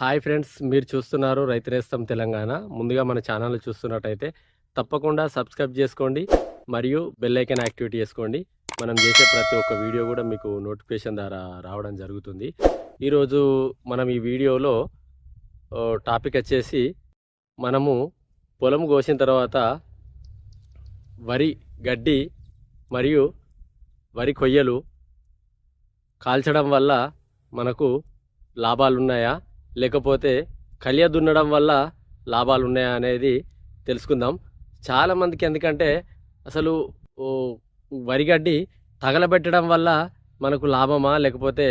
Hi friends మీరు చూస్తున్నారు రైతునేస్తం తెలంగాణ. ముందుగా మన ఛానల్ చూస్తున్నట్టయితే తప్పకుండా సబ్స్క్రైబ్ చేసుకోండి మరియు బెల్లైకన్ యాక్టివేట్ చేసుకోండి. మనం చేసే ప్రతి ఒక్క వీడియో కూడా మీకు నోటిఫికేషన్ ద్వారా రావడం జరుగుతుంది. ఈరోజు మనం ఈ వీడియోలో టాపిక్ వచ్చేసి మనము పొలం కోసిన తర్వాత వరి గడ్డి మరియు వరి కొయ్యలు కాల్చడం వల్ల మనకు లాభాలు ఉన్నాయా లేకపోతే కలియ దున్నడం వల్ల లాభాలు ఉన్నాయా అనేది తెలుసుకుందాం. చాలామందికి ఎందుకంటే అసలు వరిగడ్డి తగలబెట్టడం వల్ల మనకు లాభమా లేకపోతే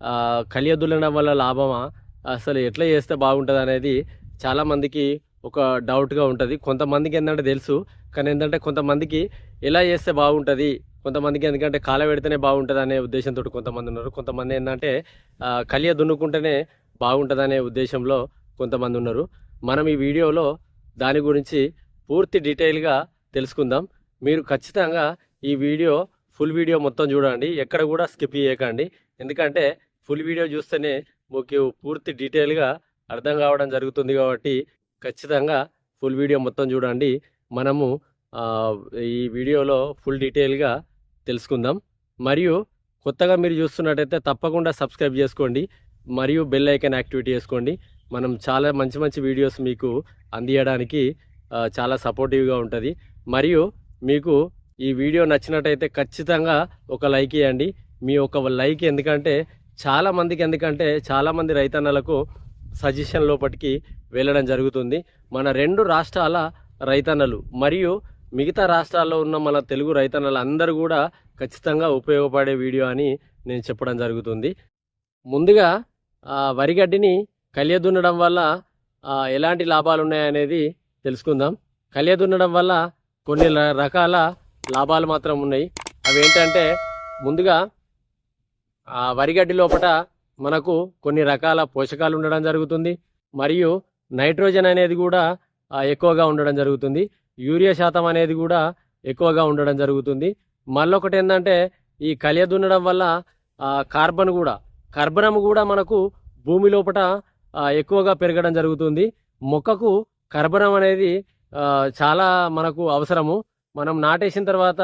ఆ, కలియ దున్నడం వల్ల లాభమా అసలు ఎట్లా చేస్తే బాగుంటుంది అనేది చాలామందికి ఒక డౌట్గా ఉంటుంది. కొంతమందికి ఏంటంటే తెలుసు కానీ ఏంటంటే కొంతమందికి ఎలా చేస్తే బాగుంటుంది కొంతమందికి ఎందుకంటే కాల పెడితేనే బాగుంటుంది అనే ఉద్దేశంతో కొంతమంది ఉన్నారు. కొంతమంది ఏంటంటే ఆ, కలియ దున్నుకుంటేనే బాగుంటుందనే ఉద్దేశంలో కొంతమంది ఉన్నారు. మనం ఈ వీడియోలో దాని గురించి పూర్తి డీటెయిల్గా తెలుసుకుందాం. మీరు ఖచ్చితంగా ఈ వీడియో ఫుల్ వీడియో మొత్తం చూడండి. ఎక్కడ కూడా స్కిప్ చేయకండి. ఎందుకంటే ఫుల్ వీడియో చూస్తేనే మీకు పూర్తి డీటెయిల్గా అర్థం కావడం జరుగుతుంది కాబట్టి ఖచ్చితంగా ఫుల్ వీడియో మొత్తం చూడండి. మనము ఈ వీడియోలో ఫుల్ డీటెయిల్గా తెలుసుకుందాం. మరియు కొత్తగా మీరు చూస్తున్నట్టయితే తప్పకుండా సబ్స్క్రైబ్ చేసుకోండి. మరియు బెల్ ఐకాన్ యాక్టివేట్ చేసుకోండి. మనం చాలా మంచి మంచి వీడియోస్ మీకు అందియడానికి చాలా సపోర్టివ్గా ఉంటుంది. మరియు మీకు ఈ వీడియో నచ్చినట్టయితే ఖచ్చితంగా ఒక లైక్ ఇవ్వండి మీ ఒక లైక్ ఎందుకంటే చాలామందికి ఎందుకంటే చాలామంది రైతన్నలకు సజెషన్ లోపటికి వెళ్ళడం జరుగుతుంది. మన రెండు రాష్ట్రాల రైతన్నలు మరియు మిగతా రాష్ట్రాల్లో ఉన్న మన తెలుగు రైతన్నలు అందరూ కూడా ఖచ్చితంగా ఉపయోగపడే వీడియో అని నేను చెప్పడం జరుగుతుంది. ముందుగా వరి వరిగడ్డిని కలియ దున్నడం వల్ల ఎలాంటి లాభాలు ఉన్నాయనేది తెలుసుకుందాం. కలియదున్నడం వల్ల కొన్ని రకాల లాభాలు మాత్రం ఉన్నాయి. అవి ఏంటంటే ముందుగా ఆ వరిగడ్డి లోపట మనకు కొన్ని రకాల పోషకాలు ఉండడం జరుగుతుంది. మరియు నైట్రోజన్ అనేది కూడా ఎక్కువగా ఉండడం జరుగుతుంది. యూరియా శాతం అనేది కూడా ఎక్కువగా ఉండడం జరుగుతుంది. మళ్ళొకటి ఏంటంటే ఈ కలియ దున్నడం వల్ల కార్బన్ కూడా కర్బనం కూడా మనకు భూమి లోపట ఎక్కువగా పెరగడం జరుగుతుంది. మొక్కకు కర్బనం అనేది చాలా మనకు అవసరము. మనం నాటేసిన తర్వాత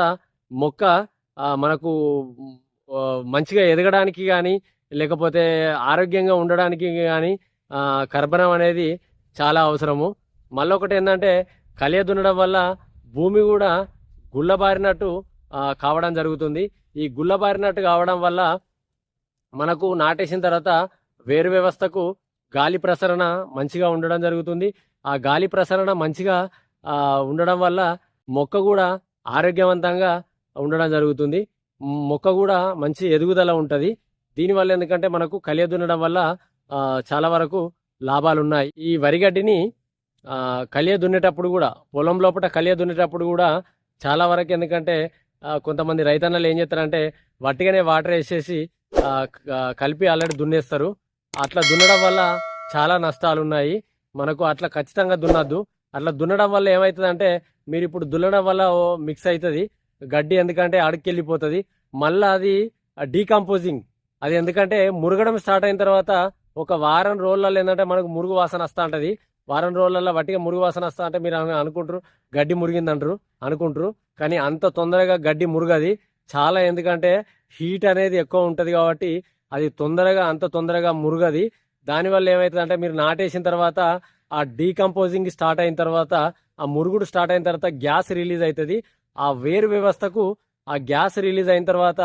మొక్క మనకు మంచిగా ఎదగడానికి కానీ లేకపోతే ఆరోగ్యంగా ఉండడానికి కానీ కర్బనం అనేది చాలా అవసరము. మళ్ళీ ఒకటి ఏంటంటే కలియ దున్నడం వల్ల భూమి కూడా గుల్లబారినట్టు కావడం జరుగుతుంది. ఈ గుల్లబారినట్టు కావడం వల్ల మనకు నాటేసిన తర్వాత వేరు వ్యవస్థకు గాలి ప్రసరణ మంచిగా ఉండడం జరుగుతుంది. ఆ గాలి ప్రసరణ మంచిగా ఉండడం వల్ల మొక్క కూడా ఆరోగ్యవంతంగా ఉండడం జరుగుతుంది. మొక్క కూడా మంచి ఎదుగుదల ఉంటుంది. దీనివల్ల ఎందుకంటే మనకు కలియ దున్నడం వల్ల చాలా వరకు లాభాలు ఉన్నాయి ఈ వరిగడ్డిని కలియ దున్నేటప్పుడు కూడా పొలం లోపల కలియ దున్నేటప్పుడు కూడా చాలా వరకు ఎందుకంటే కొంతమంది రైతన్నలు ఏం చేస్తారంటే వట్టిగానే వాటర్ వేసేసి కలిపి ఆల్రెడీ దున్నేస్తారు. అట్లా దున్నడం వల్ల చాలా నష్టాలు ఉన్నాయి మనకు అట్లా ఖచ్చితంగా దున్నద్దు. అట్లా దున్నడం వల్ల ఏమవుతుందంటే మీరు ఇప్పుడు దున్నడం వల్ల ఓ మిక్స్ అవుతుంది గడ్డి ఎందుకంటే అడుక్కెళ్ళిపోతుంది మళ్ళీ అది డీకంపోజింగ్ అది ఎందుకంటే మురగడం స్టార్ట్ అయిన తర్వాత ఒక వారం రోజులలో ఏంటంటే మనకు మురుగు వాసన వస్తూ ఉంటుంది. వారం రోజులలో వట్టిగా మురుగు వాసన వస్తా అంటే మీరు అనుకుంటారు గడ్డి మురిగిందంటారు అనుకుంటారు. కానీ అంత తొందరగా గడ్డి మురుగది. చాలా ఎందుకంటే హీట్ అనేది ఎక్కువ ఉంటుంది కాబట్టి అది తొందరగా అంత తొందరగా మురుగది. దానివల్ల ఏమవుతుందంటే మీరు నాటేసిన తర్వాత ఆ డీకంపోజింగ్ స్టార్ట్ అయిన తర్వాత ఆ మురుగుడు స్టార్ట్ అయిన తర్వాత గ్యాస్ రిలీజ్ అవుతుంది ఆ వేరు వ్యవస్థకు ఆ గ్యాస్ రిలీజ్ అయిన తర్వాత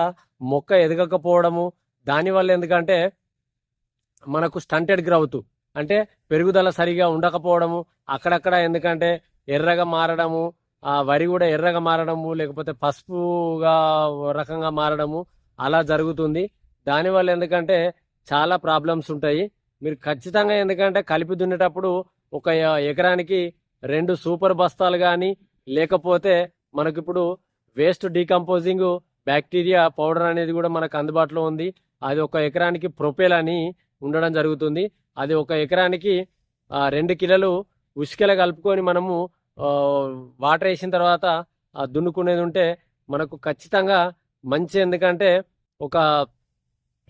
మొక్క ఎదగకపోవడము దానివల్ల ఎందుకంటే మనకు స్టంటెడ్ గ్రౌత్. అంటే పెరుగుదల సరిగా ఉండకపోవడము అక్కడక్కడ ఎందుకంటే ఎర్రగా మారడము ఆ వరి కూడా ఎర్రగా మారడము లేకపోతే పసుపుగా రకంగా మారడము అలా జరుగుతుంది. దానివల్ల ఎందుకంటే చాలా ప్రాబ్లమ్స్ ఉంటాయి. మీరు ఖచ్చితంగా ఎందుకంటే కలిపి దున్నేటప్పుడు ఒక ఎకరానికి రెండు సూపర్ బస్తాలు కానీ లేకపోతే మనకి ఇప్పుడు వేస్ట్ డీకంపోజింగ్ బ్యాక్టీరియా పౌడర్ అనేది కూడా మనకు అందుబాటులో ఉంది. అది ఒక ఎకరానికి ప్రొపేల్ అని ఉండడం జరుగుతుంది. అది ఒక ఎకరానికి రెండు కిలోలు ఉసుకెల కలుపుకొని మనము వాటర్ వేసిన తర్వాత దున్నుకునేది ఉంటే మనకు ఖచ్చితంగా మంచి ఎందుకంటే ఒక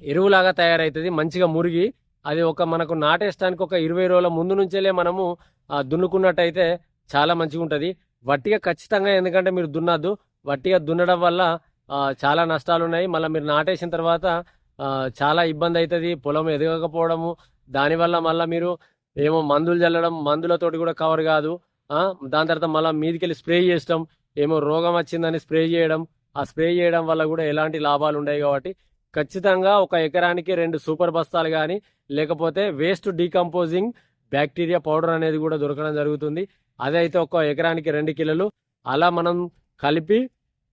ఎరువులాగా తయారవుతుంది మంచిగా మురిగి అది ఒక మనకు నాటేయడానికి ఒక ఇరవై రోజుల ముందు నుంచేలే మనము దున్నుకున్నట్టయితే చాలా మంచిగా ఉంటుంది వట్టిగా ఖచ్చితంగా ఎందుకంటే మీరు దున్నద్దు వట్టిగా దున్నడం వల్ల చాలా నష్టాలు ఉన్నాయి మళ్ళీ మీరు నాటేసిన తర్వాత చాలా ఇబ్బంది అవుతుంది పొలం ఎదగకపోవడము దానివల్ల మళ్ళీ మీరు ఏమో మందులు చల్లడం మందులతోటి కూడా కవర్ కాదు. దాని తర్వాత మళ్ళీ మీదికెళ్ళి స్ప్రే చేస్తాం. ఏమో రోగం వచ్చిందని స్ప్రే చేయడం ఆ స్ప్రే చేయడం వల్ల కూడా ఎలాంటి లాభాలు ఉన్నాయి కాబట్టి ఖచ్చితంగా ఒక ఎకరానికి రెండు సూపర్ బస్తాలు కానీ లేకపోతే వేస్ట్ డీకంపోజింగ్ బ్యాక్టీరియా పౌడర్ అనేది కూడా దొరకడం జరుగుతుంది. అదైతే ఒక ఎకరానికి రెండు కిలోలు. అలా మనం కలిపి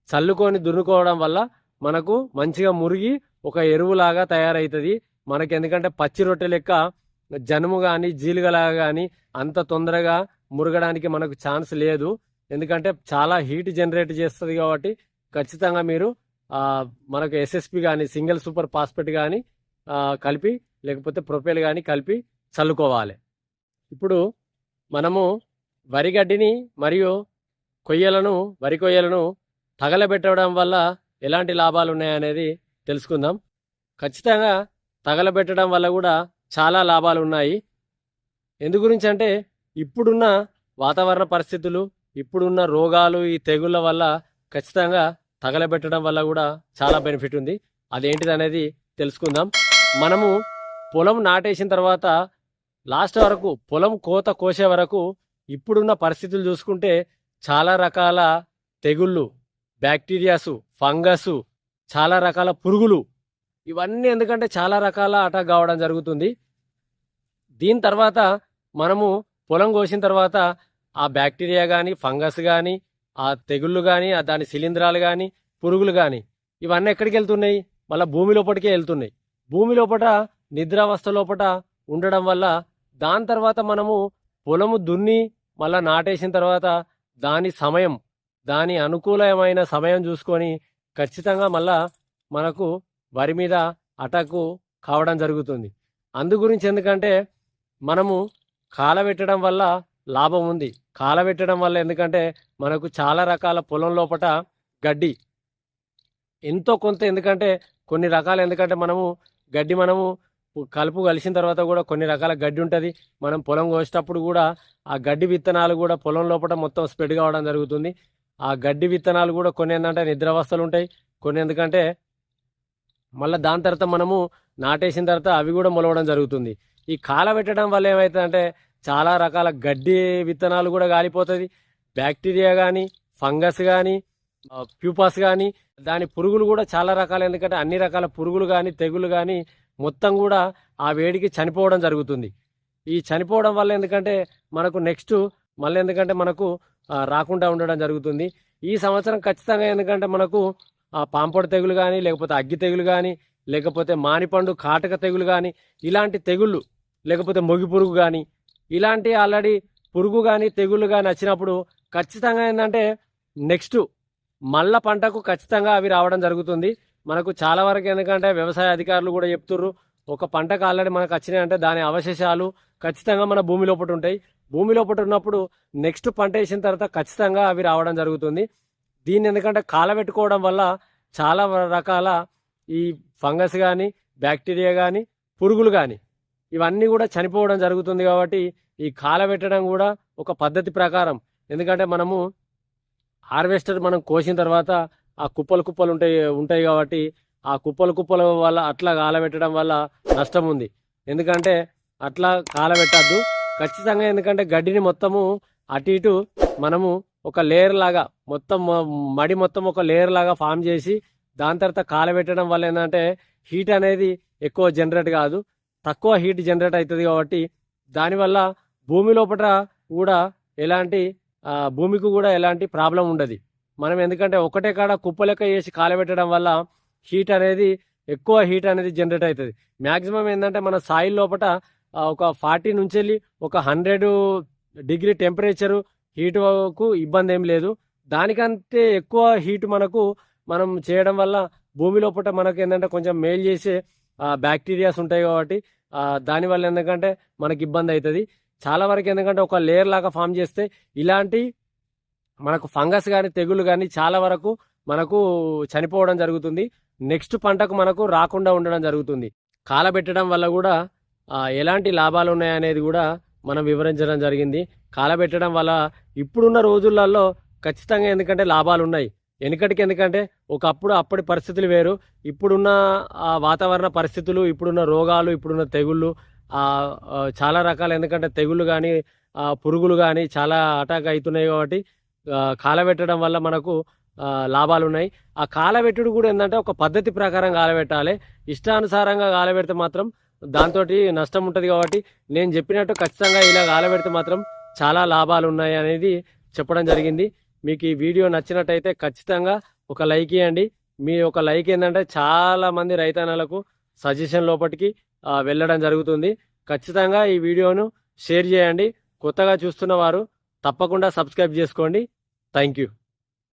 చల్లుకొని దున్నుకోవడం వల్ల మనకు మంచిగా మురిగి ఒక ఎరువులాగా తయారవుతుంది మనకి ఎందుకంటే పచ్చి రొట్టె లెక్క జనుము కానీ జీలుగలాగా కానీ అంత తొందరగా మురగడానికి మనకు ఛాన్స్ లేదు. ఎందుకంటే చాలా హీట్ జనరేట్ చేస్తుంది కాబట్టి ఖచ్చితంగా మీరు మనకు ఎస్ఎస్పి కానీ సింగిల్ సూపర్ ఫాస్ఫేట్ కానీ కలిపి లేకపోతే ప్రొపేల్ కానీ కలిపి చల్లుకోవాలి. ఇప్పుడు మనము వరి గడ్డిని మరియు కొయ్యలను వరి కొయ్యలను తగలబెట్టడం వల్ల ఎలాంటి లాభాలు ఉన్నాయనేది తెలుసుకుందాం. ఖచ్చితంగా తగలబెట్టడం వల్ల కూడా చాలా లాభాలు ఉన్నాయి. ఎందు గురించి అంటే ఇప్పుడున్న వాతావరణ పరిస్థితులు ఇప్పుడున్న రోగాలు ఈ తెగుళ్ళ వల్ల ఖచ్చితంగా తగలబెట్టడం వల్ల కూడా చాలా బెనిఫిట్ ఉంది. అదేంటిది అనేది తెలుసుకుందాం. మనము పొలం నాటేసిన తర్వాత లాస్ట్ వరకు పొలం కోత కోసే వరకు ఇప్పుడున్న పరిస్థితులు చూసుకుంటే చాలా రకాల తెగుళ్ళు బ్యాక్టీరియాసు ఫంగస్ చాలా రకాల పురుగులు ఇవన్నీ ఎందుకంటే చాలా రకాల అటాక్ కావడం జరుగుతుంది. దీని తర్వాత మనము పొలం కోసిన తర్వాత ఆ బ్యాక్టీరియా కానీ ఫంగస్ కానీ ఆ తెగుళ్ళు కానీ ఆ దాని శిలీంధ్రాలు కానీ పురుగులు కానీ ఇవన్నీ ఎక్కడికి వెళ్తున్నాయి? మళ్ళీ భూమి లోపలికే వెళ్తున్నాయి. భూమి లోపట నిద్రావస్థ లోపట ఉండడం వల్ల దాని తర్వాత మనము పొలము దున్ని మళ్ళీ నాటేసిన తర్వాత దాని సమయం దాని అనుకూలమైన సమయం చూసుకొని ఖచ్చితంగా మళ్ళా మనకు వరి మీద అటాకు కావడం జరుగుతుంది. అందు గురించి ఎందుకంటే మనము కాలబెట్టడం వల్ల లాభం ఉంది. కాలబెట్టడం వల్ల ఎందుకంటే మనకు చాలా రకాల పొలం లోపల గడ్డి. ఎంతో కొంత ఎందుకంటే కొన్ని రకాలు ఎందుకంటే మనము గడ్డి మనము కలుపు కలిసిన తర్వాత కూడా కొన్ని రకాల గడ్డి ఉంటుంది. మనం పొలం కోసేటప్పుడు కూడా ఆ గడ్డి విత్తనాలు కూడా పొలం లోపల మొత్తం స్ప్రెడ్ కావడం జరుగుతుంది. ఆ గడ్డి విత్తనాలు కూడా కొన్ని ఏంటంటే నిద్రావస్థలు ఉంటాయి. కొన్ని ఎందుకంటే మళ్ళీ దాని తర్వాత మనము నాటేసిన తర్వాత అవి కూడా మొలవడం జరుగుతుంది. ఈ కాల పెట్టడం వల్ల ఏమవుతుందంటే చాలా రకాల గడ్డి విత్తనాలు కూడా కాలిపోతుంది బ్యాక్టీరియా కానీ ఫంగస్ కానీ ప్యూపాస్ కానీ దాని పురుగులు కూడా చాలా రకాలు. ఎందుకంటే అన్ని రకాల పురుగులు కానీ తెగులు కానీ మొత్తం కూడా ఆ వేడికి చనిపోవడం జరుగుతుంది. ఈ చనిపోవడం వల్ల ఎందుకంటే మనకు నెక్స్ట్ మళ్ళీ ఎందుకంటే మనకు రాకుండా ఉండడం జరుగుతుంది. ఈ సంవత్సరం ఖచ్చితంగా ఎందుకంటే మనకు ఆ పాంపొడి తెగులు కానీ లేకపోతే అగ్గి తెగులు కానీ లేకపోతే మానిపండు కాటక తెగులు కానీ ఇలాంటి తెగుళ్ళు లేకపోతే మొగి పురుగు కానీ ఇలాంటి ఆల్రెడీ పురుగు కానీ తెగుళ్ళు కానీ వచ్చినప్పుడు ఖచ్చితంగా ఏంటంటే నెక్స్ట్ మళ్ళ పంటకు ఖచ్చితంగా అవి రావడం జరుగుతుంది. మనకు చాలా వరకు ఎందుకంటే వ్యవసాయ అధికారులు కూడా చెప్తుర్రు ఒక పంటకు ఆల్రెడీ మనకు వచ్చినాయంటే దాని అవశేషాలు ఖచ్చితంగా మన భూమి లోపల ఉంటాయి. భూమి లోపల ఉన్నప్పుడు నెక్స్ట్ పంట వేసిన తర్వాత ఖచ్చితంగా అవి రావడం జరుగుతుంది. దీన్ని ఎందుకంటే కాలబెట్టుకోవడం వల్ల చాలా రకాల ఈ ఫంగస్ కానీ బ్యాక్టీరియా కానీ పురుగులు కానీ ఇవన్నీ కూడా చనిపోవడం జరుగుతుంది కాబట్టి ఈ కాలబెట్టడం కూడా ఒక పద్ధతి ప్రకారం. ఎందుకంటే మనము హార్వెస్టర్ మనం కోసిన తర్వాత ఆ కుప్పలు కుప్పలు ఉంటాయి ఉంటాయి కాబట్టి ఆ కుప్పలు కుప్పల వల్ల అట్లా కాలబెట్టడం వల్ల నష్టం ఉంది. ఎందుకంటే అట్లా కాలబెట్టద్దు ఖచ్చితంగా ఎందుకంటే గడ్డిని మొత్తము అటు ఇటు మనము ఒక లేయర్ లాగా మొత్తం మడి మొత్తం ఒక లేయర్ లాగా ఫామ్ చేసి దాని తర్వాత కాలబెట్టడం వల్ల ఏంటంటే హీట్ అనేది ఎక్కువ జనరేట్ కాదు. తక్కువ హీట్ జనరేట్ అవుతుంది కాబట్టి దానివల్ల భూమి లోపల కూడా ఎలాంటి భూమికి కూడా ఎలాంటి ప్రాబ్లం ఉండదు. మనం ఎందుకంటే ఒకటే కాడ కుప్ప లెక్క వేసి కాలబెట్టడం వల్ల హీట్ అనేది ఎక్కువ హీట్ అనేది జనరేట్ అవుతుంది. మ్యాక్సిమం ఏంటంటే మన సాయిల్ లోపల ఒక ఫార్టీ నుంచి వెళ్ళి ఒక హండ్రెడ్ డిగ్రీ టెంపరేచరు హీట్కు ఇబ్బంది ఏం లేదు. దానికంటే ఎక్కువ హీట్ మనకు మనం చేయడం వల్ల భూమి లోపల మనకు ఏంటంటే కొంచెం మేల్ చేసే బ్యాక్టీరియాస్ ఉంటాయి కాబట్టి దానివల్ల ఎందుకంటే మనకి ఇబ్బంది అవుతుంది. చాలా వరకు ఎందుకంటే ఒక లేయర్ లాగా ఫామ్ చేస్తే ఇలాంటి మనకు ఫంగస్ కానీ తెగులు కానీ చాలా వరకు మనకు చనిపోవడం జరుగుతుంది. నెక్స్ట్ పంటకు మనకు రాకుండా ఉండడం జరుగుతుంది. కాలబెట్టడం వల్ల కూడా ఎలాంటి లాభాలు ఉన్నాయనేది కూడా మనం వివరించడం జరిగింది. కాలబెట్టడం వల్ల ఇప్పుడున్న రోజులలో ఖచ్చితంగా ఎందుకంటే లాభాలు ఉన్నాయి. వెనకటికి ఎందుకంటే ఒకప్పుడు అప్పటి పరిస్థితులు వేరు. ఇప్పుడున్న ఆ వాతావరణ పరిస్థితులు ఇప్పుడున్న రోగాలు ఇప్పుడున్న తెగుళ్ళు చాలా రకాలు. ఎందుకంటే తెగుళ్ళు కానీ పురుగులు కానీ చాలా అటాక్ అవుతున్నాయి కాబట్టి కాలబెట్టడం వల్ల మనకు లాభాలు ఉన్నాయి ఆ కాలబెట్టుడు కూడా ఏంటంటే ఒక పద్ధతి ప్రకారం కాలబెట్టాలి. ఇష్టానుసారంగా కాలబెడితే మాత్రం దాంతో నష్టం ఉంటుంది కాబట్టి నేను చెప్పినట్టు ఖచ్చితంగా ఇలా కాలబెడితే మాత్రం చాలా లాభాలు ఉన్నాయి అనేది చెప్పడం జరిగింది. మీకు ఈ వీడియో నచ్చినట్టయితే ఖచ్చితంగా ఒక లైక్ ఇవ్వండి. మీ ఒక లైక్ ఏంటంటే చాలా మంది రైతన్నలకు సజెషన్ లోపలికి వెళ్ళడం జరుగుతుంది. ఖచ్చితంగా ఈ వీడియోను షేర్ చేయండి. కొత్తగా చూస్తున్న వారు తప్పకుండా సబ్స్క్రైబ్ చేసుకోండి. Thank you.